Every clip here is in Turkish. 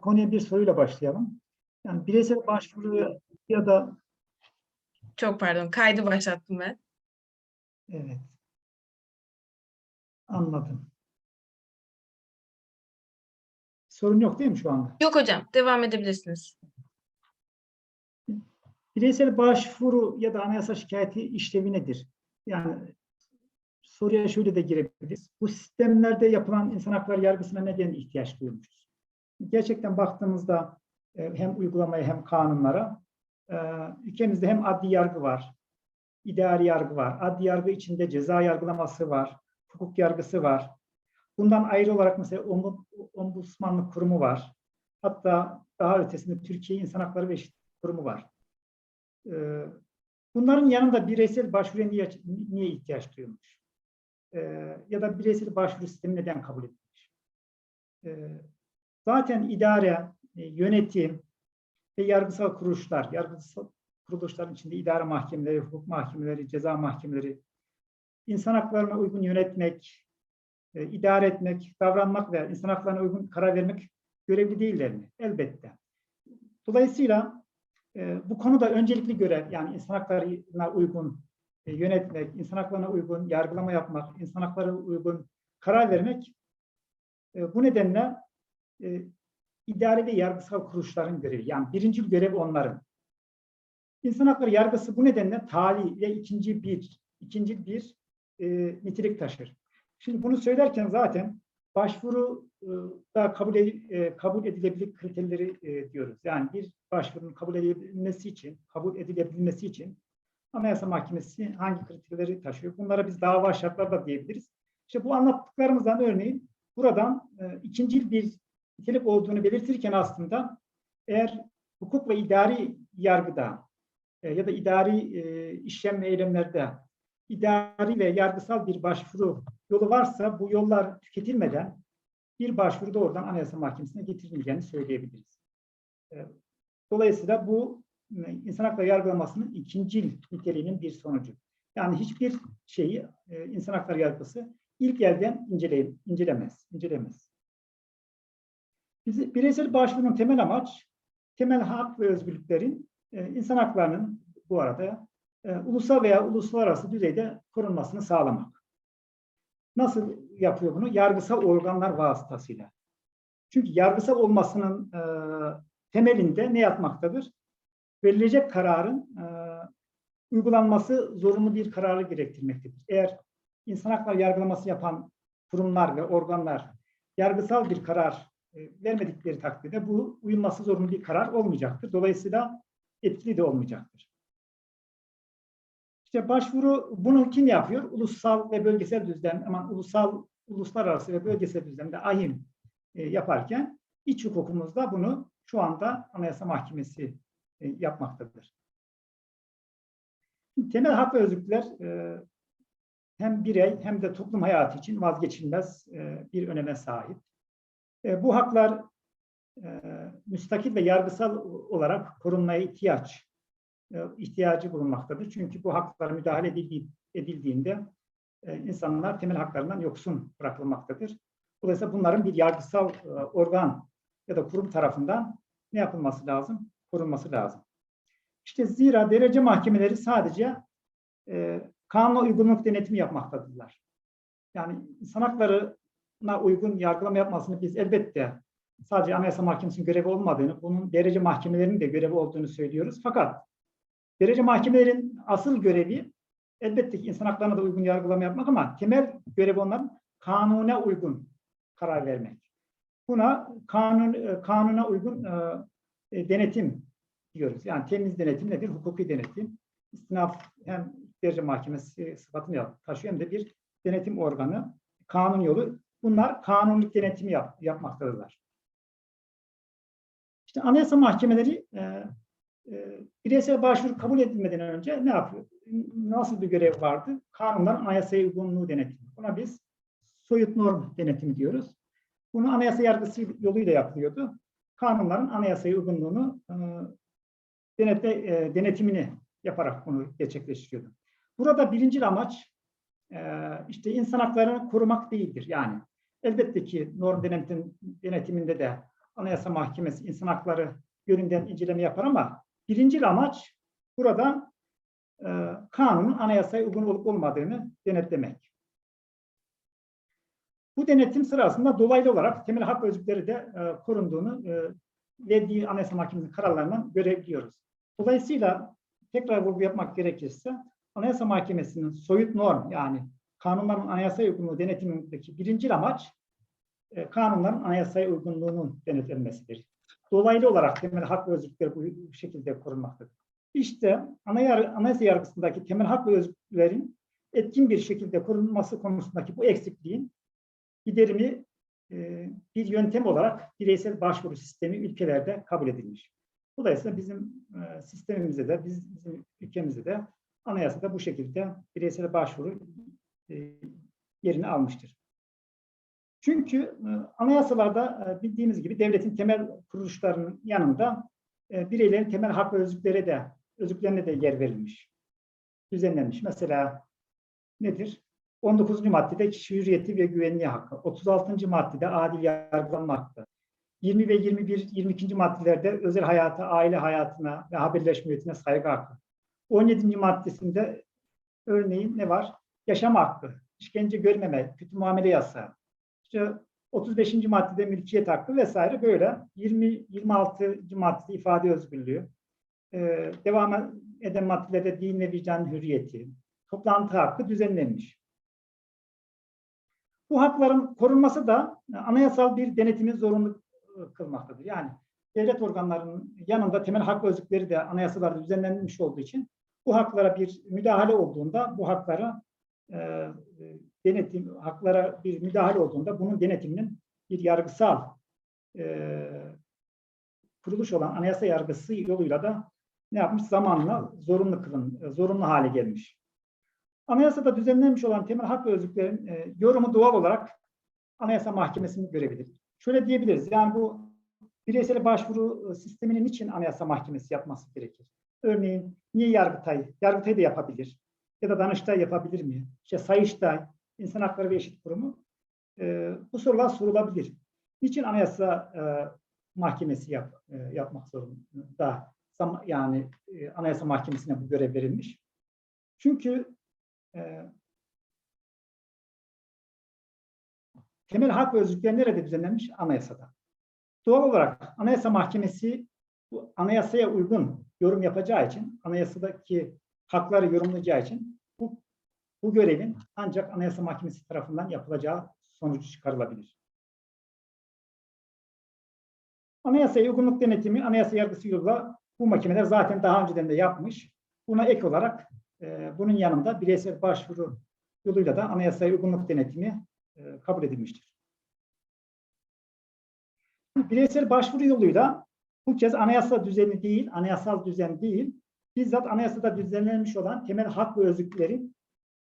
Konuya bir soruyla başlayalım. Yani bireysel başvuru ya da Çok pardon, kaydı başlattım ben. evet anladım. Sorun yok değil mi şu anda? Yok hocam, devam edebilirsiniz. Bireysel başvuru ya da anayasa şikayeti işlevi nedir? Yani soruya şöyle de girebiliriz. Bu sistemlerde yapılan insan hakları yargısına neden ihtiyaç duyulmuşuz? Gerçekten baktığımızda e, hem uygulamaya hem kanunlara e, ülkemizde hem adli yargı var, idari yargı var. Adli yargı içinde ceza yargılaması var, hukuk yargısı var. Bundan ayrı olarak mesela ombu- ombudsmanlık kurumu var. Hatta daha ötesinde Türkiye İnsan Hakları ve Eşitlik Kurumu var. Ee, Bunların yanında bireysel başvuruya niye, niye ihtiyaç duyulmuş? Ya da bireysel başvuru sistemi neden kabul edilmiş? Zaten idare, e, yönetim ve yargısal kuruluşlar, yargısal kuruluşların içinde idare mahkemeleri, hukuk mahkemeleri, ceza mahkemeleri, insan haklarına uygun yönetmek, e, idare etmek, davranmak ve insan haklarına uygun karar vermek görevli değiller mi? Elbette. Dolayısıyla e, bu konuda öncelikli görev yani insan haklarına uygun yönetmek, insan haklarına uygun yargılama yapmak, insan haklarına uygun karar vermek bu nedenle e, idare ve yargısal kuruluşların görevi. Yani birinci görev onların. İnsan hakları yargısı bu nedenle tali ve ikinci bir ikinci bir e, nitelik taşır. Şimdi bunu söylerken zaten başvuru e, da kabul, e, kabul edilebilir kriterleri e, diyoruz. Yani bir başvurunun kabul edilebilmesi için, kabul edilebilmesi için Anayasa Mahkemesi hangi kriterleri taşıyor? Bunlara biz dava şartları da diyebiliriz. İşte bu anlattıklarımızdan örneğin buradan e, ikinci bir nitelik olduğunu belirtirken aslında eğer hukuk ve idari yargıda e, ya da idari e, işlem ve eylemlerde idari ve yargısal bir başvuru yolu varsa bu yollar tüketilmeden bir başvuru doğrudan Anayasa Mahkemesi'ne getirileceğini söyleyebiliriz. E, Dolayısıyla bu e, insan hakları yargılamasının ikinci niteliğinin bir sonucu. Yani hiçbir şeyi e, insan hakları yargısı ilk elden inceley, incelemez, incelemez. Bireysel başvurunun temel amaç, temel hak ve özgürlüklerin e, insan haklarının bu arada e, ulusal veya uluslararası düzeyde korunmasını sağlamak. Nasıl yapıyor bunu? Yargısal organlar vasıtasıyla. Çünkü yargısal olmasının e, temelinde ne yatmaktadır? Verilecek kararın e, uygulanması zorunlu bir kararı gerektirmektedir. Eğer insan hakları yargılaması yapan kurumlar ve organlar yargısal bir karar vermedikleri takdirde bu uyulması zorunlu bir karar olmayacaktır. Dolayısıyla etkili de olmayacaktır. İşte başvuru bunu kim yapıyor? Ulusal ve bölgesel düzlem, aman ulusal, uluslararası ve bölgesel düzlemde ahim e, yaparken iç hukukumuzda bunu şu anda Anayasa Mahkemesi e, yapmaktadır. Temel hak ve özgürlükler e, hem birey hem de toplum hayatı için vazgeçilmez e, bir öneme sahip. E, bu haklar e, müstakil ve yargısal olarak korunmaya ihtiyaç e, ihtiyacı bulunmaktadır. Çünkü bu haklara müdahale edildiği, edildiğinde e, insanlar temel haklarından yoksun bırakılmaktadır. Dolayısıyla bunların bir yargısal e, organ ya da kurum tarafından ne yapılması lazım? Korunması lazım. İşte zira derece mahkemeleri sadece e, kanuna uygunluk denetimi yapmaktadırlar. Yani insan haklarına uygun yargılama yapmasını biz elbette sadece Anayasa Mahkemesi'nin görevi olmadığını, bunun derece mahkemelerinin de görevi olduğunu söylüyoruz. Fakat derece mahkemelerin asıl görevi elbette ki insan haklarına da uygun yargılama yapmak ama temel görevi onların kanuna uygun karar vermek. Buna kanun e, kanuna uygun e, e, denetim diyoruz. Yani temiz denetim nedir? Hukuki denetim. İstinaf hem derece mahkemesi sıfatını taşıyor hem de bir denetim organı, kanun yolu. Bunlar kanunluk denetimi yap, yapmaktadırlar. İşte anayasa mahkemeleri e, e, bireysel başvuru kabul edilmeden önce ne yapıyor? Nasıl bir görev vardı? Kanunların anayasaya uygunluğu denetimi. Buna biz soyut norm denetimi diyoruz. Bunu anayasa yargısı yoluyla yapılıyordu. Kanunların anayasaya uygunluğunu e, denetle, e, denetimini yaparak bunu gerçekleştiriyordu. Burada birinci amaç e, işte insan haklarını korumak değildir. Yani elbette ki norm denetim, denetiminde de Anayasa Mahkemesi insan hakları yönünden inceleme yapar ama birinci amaç burada e, kanunun anayasaya uygun olup olmadığını denetlemek. Bu denetim sırasında dolaylı olarak temel hak özgürlükleri de e, korunduğunu e, verdiği Anayasa Mahkemesi'nin kararlarından görebiliyoruz. Dolayısıyla tekrar vurgu yapmak gerekirse Anayasa Mahkemesi'nin soyut norm yani kanunların anayasaya uygunluğu denetimindeki birinci amaç e, kanunların anayasaya uygunluğunun denetlenmesidir. Dolaylı olarak temel hak ve özgürlükler bu şekilde korunmaktadır. İşte anayasa yargısındaki temel hak ve özgürlüklerin etkin bir şekilde korunması konusundaki bu eksikliğin giderimi e, bir yöntem olarak bireysel başvuru sistemi ülkelerde kabul edilmiş. Dolayısıyla bizim e, sistemimizde de, biz, bizim ülkemizde de anayasada bu şekilde bireysel başvuru yerini almıştır. Çünkü e, anayasalarda e, bildiğimiz gibi devletin temel kuruluşlarının yanında e, bireylerin temel hak ve özgürlüklere de özgürlüklerine de yer verilmiş, düzenlenmiş. Mesela nedir? 19. maddede kişi hürriyeti ve güvenliği hakkı, 36. maddede adil yargılanma hakkı, 20 ve 21, 22. maddelerde özel hayata, aile hayatına ve haberleşme hürriyetine saygı hakkı. 17. maddesinde örneğin ne var? Yaşam hakkı, işkence görmeme, kötü muamele yasağı. İşte 35. maddede mülkiyet hakkı vesaire böyle. 20 26. maddede ifade özgürlüğü. Ee, devam eden maddelerde din ve vicdan hürriyeti, toplantı hakkı düzenlenmiş. Bu hakların korunması da anayasal bir denetimi zorunlu e, kılmaktadır. Yani devlet organlarının yanında temel hak ve özgürlükleri de anayasalarda düzenlenmiş olduğu için bu haklara bir müdahale olduğunda bu haklara e, denetim haklara bir müdahale olduğunda bunun denetiminin bir yargısal e, kuruluş olan anayasa yargısı yoluyla da ne yapmış? Zamanla zorunlu kılın, zorunlu hale gelmiş. Anayasada düzenlenmiş olan temel hak ve özgürlüklerin e, yorumu doğal olarak Anayasa Mahkemesi'nin görevidir. Şöyle diyebiliriz. Yani bu bireysel başvuru e, sisteminin için Anayasa Mahkemesi yapması gerekir? Örneğin niye Yargıtay? Yargıtay da yapabilir. Ya da Danıştay yapabilir mi? İşte Sayıştay, İnsan Hakları ve Eşit Kurumu. E, bu sorular sorulabilir. Niçin Anayasa e, Mahkemesi yap, e, yapmak zorunda? Yani e, Anayasa Mahkemesi'ne bu görev verilmiş. Çünkü e, temel hak ve özgürlükler nerede düzenlenmiş? Anayasada. Doğal olarak Anayasa Mahkemesi bu anayasaya uygun yorum yapacağı için, anayasadaki hakları yorumlayacağı için bu, bu görevin ancak Anayasa Mahkemesi tarafından yapılacağı sonucu çıkarılabilir. Anayasaya uygunluk denetimi, anayasa yargısı yoluyla bu mahkemeler zaten daha önceden de yapmış. Buna ek olarak e, bunun yanında bireysel başvuru yoluyla da anayasaya uygunluk denetimi e, kabul edilmiştir. Bireysel başvuru yoluyla bu kez anayasa düzeni değil, anayasal düzen değil, bizzat anayasada düzenlenmiş olan temel hak ve özgürlüklerin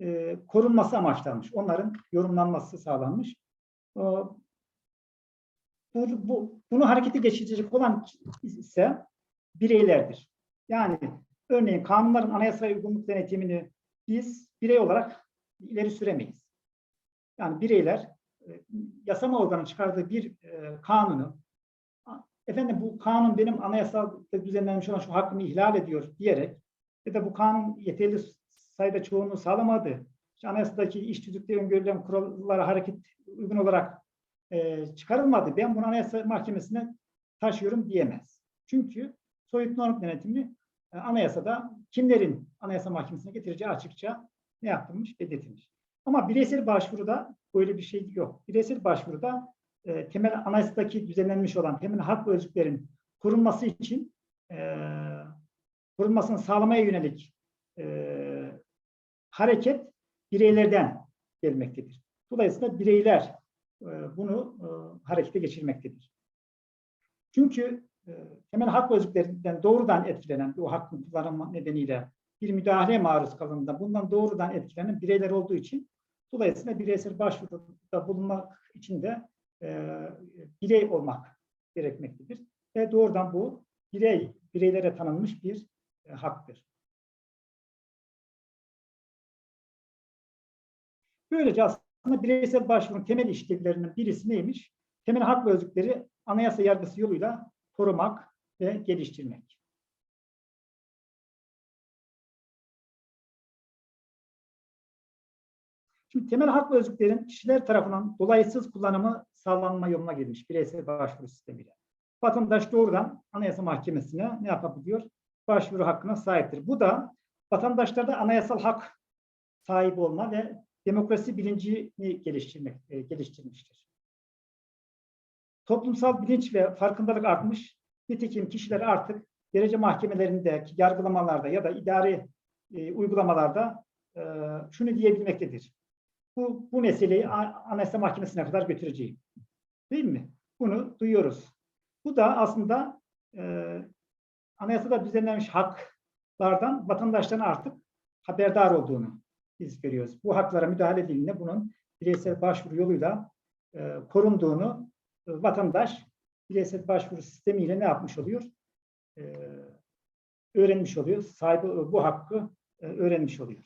e, korunması amaçlanmış. Onların yorumlanması sağlanmış. E, bu, bu, bunu harekete geçirecek olan ise bireylerdir. Yani örneğin kanunların anayasaya uygunluk denetimini biz birey olarak ileri süremeyiz. Yani bireyler e, yasama organı çıkardığı bir e, kanunu efendim bu kanun benim anayasalda düzenlenmiş olan şu hakkımı ihlal ediyor diyerek ya da bu kanun yeterli sayıda çoğunluğu sağlamadı. İşte anayasadaki iş tüzükte öngörülen kurallara hareket uygun olarak e, çıkarılmadı. Ben bunu anayasa mahkemesine taşıyorum diyemez. Çünkü soyut norm denetimi e, anayasada kimlerin anayasa mahkemesine getireceği açıkça ne yapılmış, belirtilmiş. Ama bireysel başvuruda böyle bir şey yok. Bireysel başvuruda e, temel anayasadaki düzenlenmiş olan temel hak ve özgürlüklerin korunması için e, korunmasını sağlamaya yönelik e, hareket bireylerden gelmektedir. Dolayısıyla bireyler e, bunu e, harekete geçirmektedir. Çünkü e, temel hak özgürlüklerinden doğrudan etkilenen bu hakkın kullanımı nedeniyle bir müdahaleye maruz kalındığında bundan doğrudan etkilenen bireyler olduğu için dolayısıyla bireysel başvuruda bulunmak için de e, birey olmak gerekmektedir. Ve doğrudan bu birey, bireylere tanınmış bir e, haktır. Böylece aslında bireysel başvurunun temel işlevlerinden birisi neymiş? Temel hak ve özgürlükleri anayasa yargısı yoluyla korumak ve geliştirmek. Şimdi temel hak ve özgürlüklerin kişiler tarafından dolaysız kullanımı sağlanma yoluna girmiş bireysel başvuru sistemiyle. Vatandaş doğrudan Anayasa Mahkemesi'ne ne yapabiliyor? Başvuru hakkına sahiptir. Bu da vatandaşlarda anayasal hak sahibi olma ve demokrasi bilincini geliştirmek, e, geliştirmiştir. Toplumsal bilinç ve farkındalık artmış. Nitekim kişiler artık derece mahkemelerinde, yargılamalarda ya da idari e, uygulamalarda e, şunu diyebilmektedir. Bu, bu meseleyi Anayasa Mahkemesi'ne kadar götüreceğim. Değil mi? Bunu duyuyoruz. Bu da aslında e, anayasada düzenlenmiş haklardan vatandaşların artık haberdar olduğunu biz görüyoruz. Bu haklara müdahale edildiğinde bunun bireysel başvuru yoluyla e, korunduğunu e, vatandaş bireysel başvuru sistemiyle ne yapmış oluyor? E, öğrenmiş oluyor. Sahibi bu hakkı e, öğrenmiş oluyor.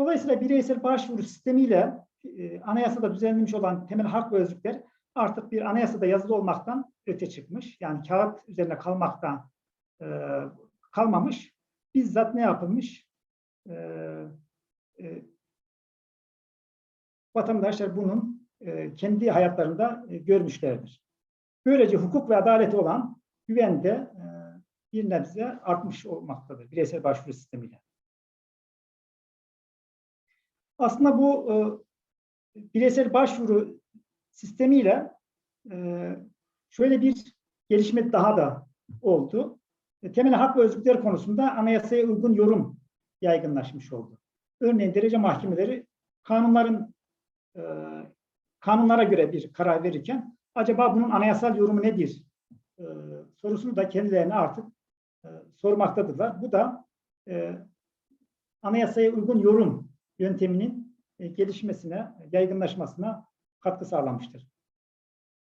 Dolayısıyla bireysel başvuru sistemiyle e, anayasada düzenlenmiş olan temel hak ve özgürlükler artık bir anayasada yazılı olmaktan öte çıkmış. Yani kağıt üzerine kalmaktan e, kalmamış. Bizzat ne yapılmış? E, e, vatandaşlar bunun e, kendi hayatlarında e, görmüşlerdir. Böylece hukuk ve adaleti olan güven de e, bir nebze artmış olmaktadır bireysel başvuru sistemiyle. Aslında bu e, bireysel başvuru sistemiyle e, şöyle bir gelişme daha da oldu. E, temel hak ve özgürlükler konusunda anayasaya uygun yorum yaygınlaşmış oldu. Örneğin derece mahkemeleri kanunların e, kanunlara göre bir karar verirken acaba bunun anayasal yorumu nedir e, sorusunu da kendilerine artık e, sormaktadırlar. Bu da e, anayasaya uygun yorum yönteminin e, gelişmesine, yaygınlaşmasına katkı sağlamıştır.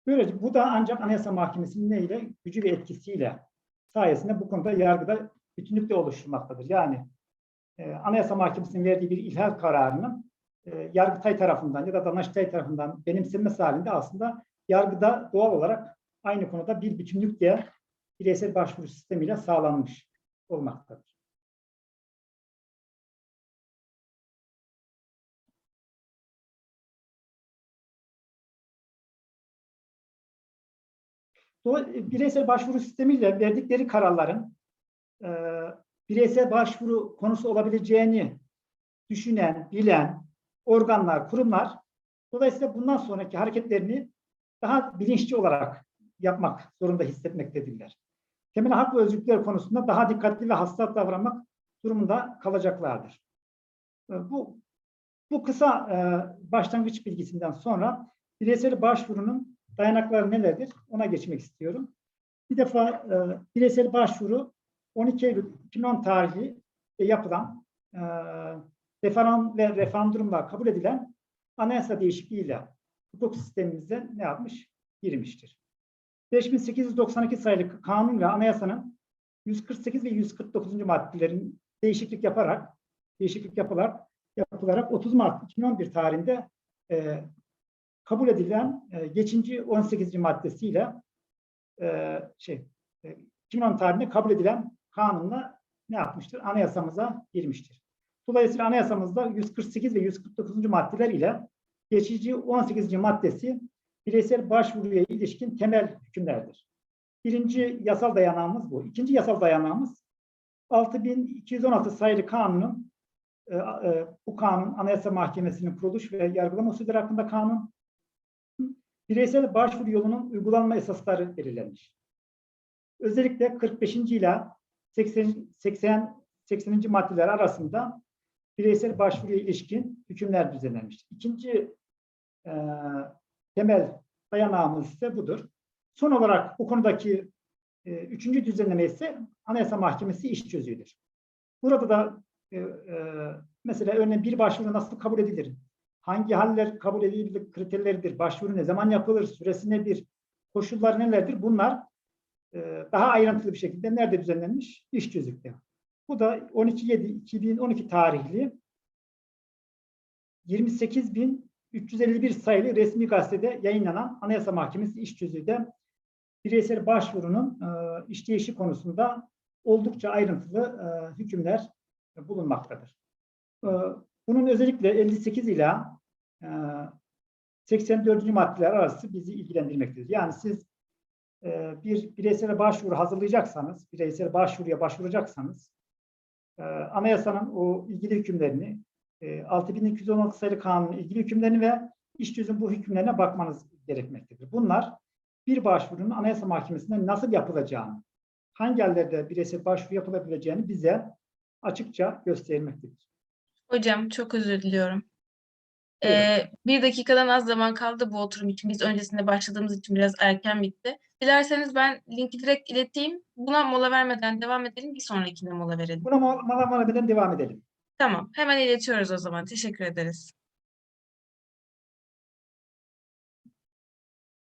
Böylece bu da ancak Anayasa Mahkemesi'nin ne ile gücü ve etkisiyle sayesinde bu konuda yargıda bütünlükle oluşturmaktadır. Yani e, Anayasa Mahkemesi'nin verdiği bir ihlal kararının e, Yargıtay tarafından ya da Danıştay tarafından benimsenmesi halinde aslında yargıda doğal olarak aynı konuda bir bütünlükle bireysel başvuru sistemiyle sağlanmış olmaktadır. Bireysel başvuru sistemiyle verdikleri kararların e, bireysel başvuru konusu olabileceğini düşünen, bilen organlar, kurumlar dolayısıyla bundan sonraki hareketlerini daha bilinçli olarak yapmak zorunda hissetmektedirler. Temel hak ve özgürlükler konusunda daha dikkatli ve hassas davranmak durumunda kalacaklardır. E, Bu bu kısa e, başlangıç bilgisinden sonra bireysel başvurunun dayanakları nelerdir? Ona geçmek istiyorum. Bir defa e, bireysel başvuru 12 Eylül 2010 tarihi yapılan e, referan ve referandumla kabul edilen anayasa değişikliğiyle hukuk sistemimize ne yapmış? Girmiştir. 5892 sayılı kanun ve anayasanın 148 ve 149. maddelerin değişiklik yaparak değişiklik yapılarak yapılarak 30 Mart 2011 tarihinde e, kabul edilen e, geçinci 18. maddesiyle e, şey e, 2010 tarihinde kabul edilen kanunla ne yapmıştır? Anayasamıza girmiştir. Dolayısıyla anayasamızda 148 ve 149. maddeler ile geçici 18. maddesi bireysel başvuruya ilişkin temel hükümlerdir. Birinci yasal dayanağımız bu. İkinci yasal dayanağımız 6216 sayılı kanunun e, e, bu kanun Anayasa Mahkemesi'nin kuruluş ve yargılama usulleri hakkında kanun bireysel başvuru yolunun uygulanma esasları belirlenmiş. Özellikle 45. ile 80, 80, 80. maddeler arasında bireysel başvuruya ilişkin hükümler düzenlenmiştir. İkinci e, temel dayanağımız ise budur. Son olarak bu konudaki e, üçüncü düzenleme ise Anayasa Mahkemesi iş çözüğüdür. Burada da e, e, mesela örneğin bir başvuru nasıl kabul edilir? Hangi haller kabul edilebilir kriterleridir? Başvuru ne zaman yapılır? Süresi nedir? Koşullar nelerdir? Bunlar e, daha ayrıntılı bir şekilde nerede düzenlenmiş? İş çözükte. Bu da 12.7.2012 tarihli 28.351 sayılı resmi gazetede yayınlanan Anayasa Mahkemesi iş tüzüğüde bireysel başvurunun e, işleyişi konusunda oldukça ayrıntılı e, hükümler bulunmaktadır. E, bunun özellikle 58 ila e, 84. maddeler arası bizi ilgilendirmektedir. Yani siz e, bir bireysel başvuru hazırlayacaksanız, bireysel başvuruya başvuracaksanız e, anayasanın o ilgili hükümlerini, e, 6216 sayılı kanunun ilgili hükümlerini ve iş tüzüğün bu hükümlerine bakmanız gerekmektedir. Bunlar bir başvurunun Anayasa Mahkemesi'nde nasıl yapılacağını, hangi yerlerde bireysel başvuru yapılabileceğini bize açıkça göstermektedir. Hocam çok özür diliyorum. Ee, bir dakikadan az zaman kaldı bu oturum için. Biz öncesinde başladığımız için biraz erken bitti. Dilerseniz ben linki direkt ileteyim. Buna mola vermeden devam edelim. Bir sonrakine mola verelim. Buna mola vermeden devam edelim. Tamam. Hemen iletiyoruz o zaman. Teşekkür ederiz.